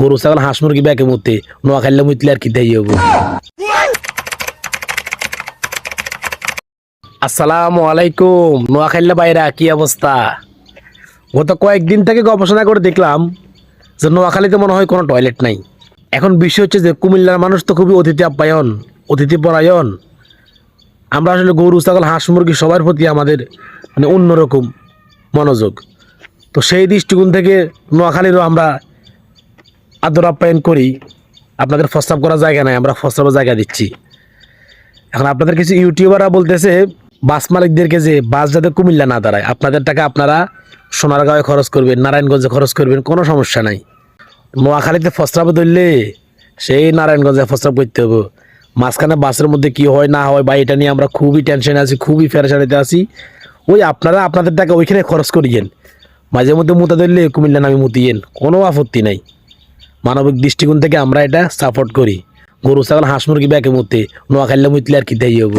গরু ছাগল, হাঁস মুরগি ব্যাকে মুতে নোয়া খাইলে মুতলে আর কি দেই হব আসসালামু আলাইকুম। নোয়াখাইল্লা বাইরা, কি অবস্থা? গত কয়েকদিন থেকে গবেষণা করে দেখলাম যে নোয়াখালীতে মনে হয় কোনো টয়লেট নাই। এখন বিষয় হচ্ছে যে কুমিল্লার মানুষ তো খুবই অতিথি আপ্যায়ন, অতিথি পরায়ণ। আমরা আসলে গরু, ছাগল, হাঁস, মুরগি সবার প্রতি আমাদের মানে অন্যরকম মনোযোগ। তো সেই দৃষ্টিকোণ থেকে নোয়াখালীরও আমরা আদর আপ্যায়ন করি, আপনাদের প্রস্তাব করার জায়গা নাই, আমরা প্রস্তাবের জায়গা দিচ্ছি। এখন আপনাদের কিছু ইউটিউবাররা বলতেছে, বাস মালিকদেরকে যে বাস যাতে কুমিল্লা না দাঁড়ায়, আপনাদের টাকা আপনারা সোনারগাঁয়ে খরচ করবেন, নারায়ণগঞ্জে খরচ করবেন, কোনো সমস্যা নাই। নোয়াখালীতে প্রস্তাব ধরলে সেই নারায়ণগঞ্জে প্রস্তাব করতে হবে। মাঝখানে বাসের মধ্যে কি হয়, না হয়, বা এটা নিয়ে আমরা খুবই টেনশনে আছি, খুবই ফেরেশানিতে আছি। ওই আপনারা আপনাদের টাকা ওইখানে খরচ করিয়েন। মাঝে মধ্যে মুতা ধরলে কুমিল্লা নামে মুতিয়েন, কোনো আপত্তি নাই। মানবিক দৃষ্টিকোণ থেকে আমরা এটা সাপোর্ট করি। গরু, ছাগল, হাঁস, মুরগি ব্যাকে মধ্যে নোয়াখাইলে মুতলে আর কি দেয় হব